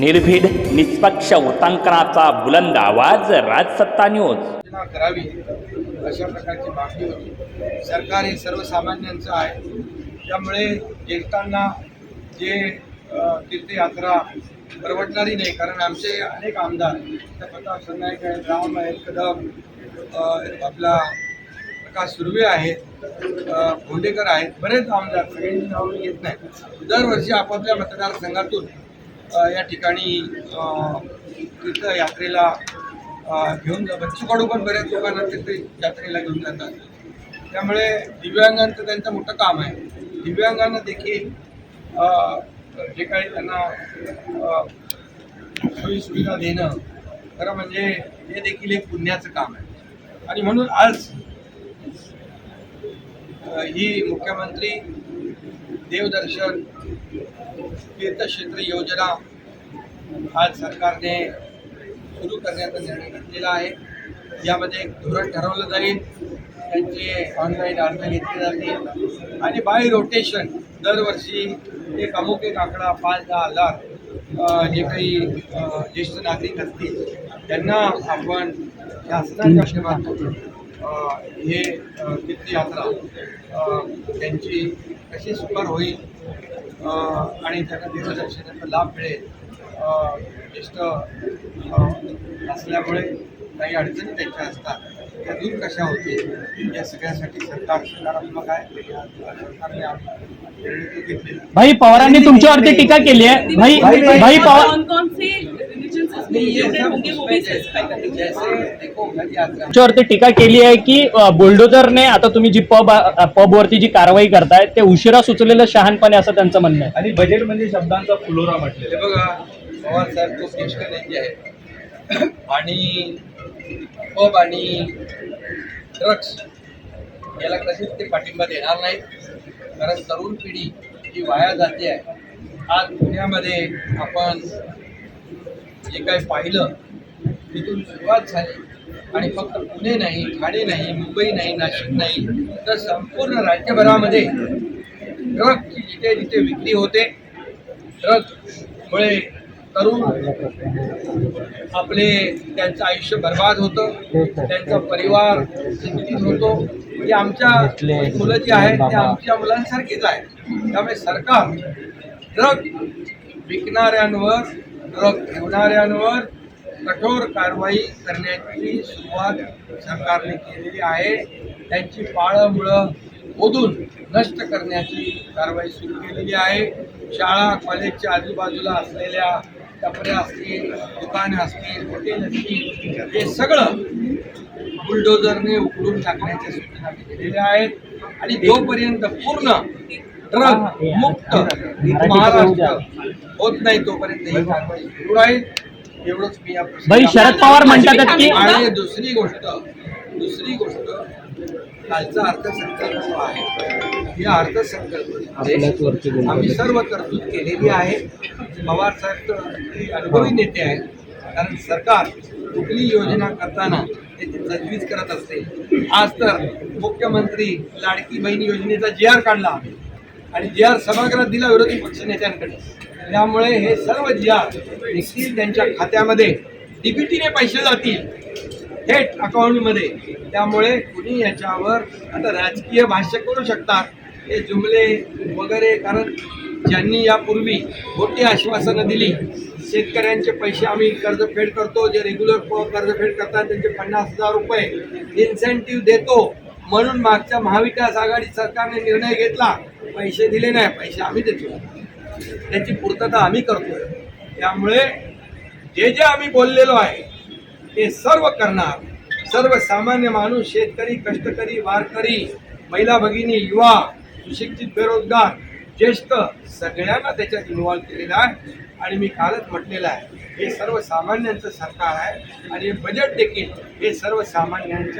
निर्भीड निष्पक्ष वृत्तांकनाचा बुलंद आवाज राजसत्ता न्यूज करावी अशा प्रकारची मागणी होती. सरकार हे सर्वसामान्यांचं आहे. त्यामुळे ज्येष्ठांना जे तीर्थयात्रा परवडणारी नाही कारण आमचे अनेक आमदार त्या प्रताप सरनाईक आहेत राम आहेत कदम आपला प्रकाश सुर्वे आहेत भोंडेकर आहेत बरेच आमदार सगळ्यांची नावं घेत नाही. दरवर्षी आपापल्या मतदारसंघातून या ठिकाणी तीर्थयात्रेला घेऊन जा बच्चूकडू पण बऱ्याच लोकांना तिथे यात्रेला घेऊन जातात. त्यामुळे दिव्यांगांचं त्यांचं मोठं काम आहे. दिव्यांगांना देखील जे काही त्यांना सोयीसुविधा सोयी सुविधा देणं खरं म्हणजे हे देखील एक पुण्याचं काम आहे. आणि म्हणून आज ही मुख्यमंत्री देवदर्शन तीर्थक्षेत्र योजना आज सरकारने सुरू करण्याचा निर्णय घेतलेला आहे. यामध्ये एक धोरण ठरवलं जाईल. त्यांचे ऑनलाईन अर्ज घेतले जातील. आणि बाय रोटेशन दरवर्षी एक अमुक एक आकडा पाच दहा हजार जे काही ज्येष्ठ नागरिक असतील त्यांना आपण शासनाच्या माध्यमातून हे तीर्थयात्रा त्यांची कशी सुपर होईल आणि त्यांना देवदर्शनाचा लाभ मिळेल अ, ज्येष्ठ असल्यामुळे काही अडचणी त्यांच्या असतात. त्या दूर कशा होतील या सगळ्यासाठी सरकार सकारात्मक आहे सरकारने. भाई पवारांनी तुमच्यावरती टीका केली आहे. भाई भाई पवार तुमच्यावरती टीका केली आहे की अ, बुलडोझरने आता तुम्ही जी पब पब वरती जी कारवाई करताय ते उशिरा सुचलेलं शहाणपणे असं त्यांचं म्हणणं आहे. आणि बजेटमध्ये शब्दांचा फुलोरा म्हटलेला हे बघा पवार साहेब खूप आणि पब आणि ड्रग्स याला कधीच ते पाठिंबा देणार नाहीत. कारण तरुण पिढी ही वाया जाते आहे आज पुण्यामध्ये आपण जे काही पाहिलं तिथून सुरुवात झाली. आणि फक्त पुणे नाही ठाणे नाही मुंबई नाही नाशिक नाही तर संपूर्ण राज्यभरामध्ये ड्रगची जिथे जिथे विक्री होते ड्रगमुळे तरुण आपले त्यांचं आयुष्य बर्बाद होतं त्यांचा परिवार चिंतित होतो. म्हणजे आमच्या मुलं जी आहेत ते आमच्या मुलांसारखीच आहेत. त्यामुळे सरकार ड्रग विकणाऱ्यांवर ड्रग ठेवणाऱ्यांवर कठोर कारवाई करण्याची सुरुवात सरकारने केलेली आहे. त्यांची पाळंमुळं ओदून नष्ट करण्याची कारवाई सुरू केलेली आहे. शाळा कॉलेजच्या आजूबाजूला असलेल्या टपऱ्या असतील दुकानं असतील हॉटेल असतील हे सगळं बुलडोजरने उकडून टाकण्याच्या सूचना केलेल्या आहेत. आणि जोपर्यंत पूर्ण ड्रग मुक्त. महाराष्ट्र होत नाही तोपर्यंत ही कारवाई सुरू एवढंच मी या भाई शरद पवार म्हणतात की आणि दुसरी गोष्ट दुसरी गोष्ट कालचा अर्थसंकल्प जो आहे या अर्थसंकल्प आम्ही सर्व तरतूद केलेली आहे. पवार साहेब हे अनुभवी नेते आहेत. कारण सरकार कुठली योजना करताना त्याची तजवीज करत असते. आज तर मुख्यमंत्री लाडकी बहीण योजनेचा जी आर काढला. आणि जी आर सभागृहात दिला विरोधी पक्षनेत्यांकडे त्यामुळे हे सर्व जी आर देखील त्यांच्या खात्यामध्ये. डीबीटीने पैसे जातील. थेट अकाउंटमध्ये. त्यामुळे कुणी याच्यावर आता राजकीय भाष्य करू शकतात. हे जुमले वगैरे कारण ज्यांनी यापूर्वी मोठी आश्वासनं दिली. शेतकऱ्यांचे पैसे आम्ही कर्जफेड करतो. जे रेग्युलर कर्जफेड करतात त्यांचे पन्नास हजार रुपये इन्सेंटिव्ह देतो. म्हणून मागच्या महाविकास आघाडी सरकारने निर्णय घेतला पैसे दिले नाही पैसे आम्ही देतो. त्याची पूर्तता आम्ही करतो त्यामुळे जे जे आम्ही बोललेलो आहे ते सर्व करणार. सर्वसामान्य माणूस शेतकरी कष्टकरी वारकरी महिला भगिनी युवा सुशिक्षित बेरोजगार ज्येष्ठ सगळ्यांना त्याच्यात इन्व्हॉल्व केलेलं आहे. आणि मी कालच म्हटलेलं आहे हे सर्वसामान्यांचं सरकार आहे. आणि बजेट देखील हे सर्वसामान्यांच्या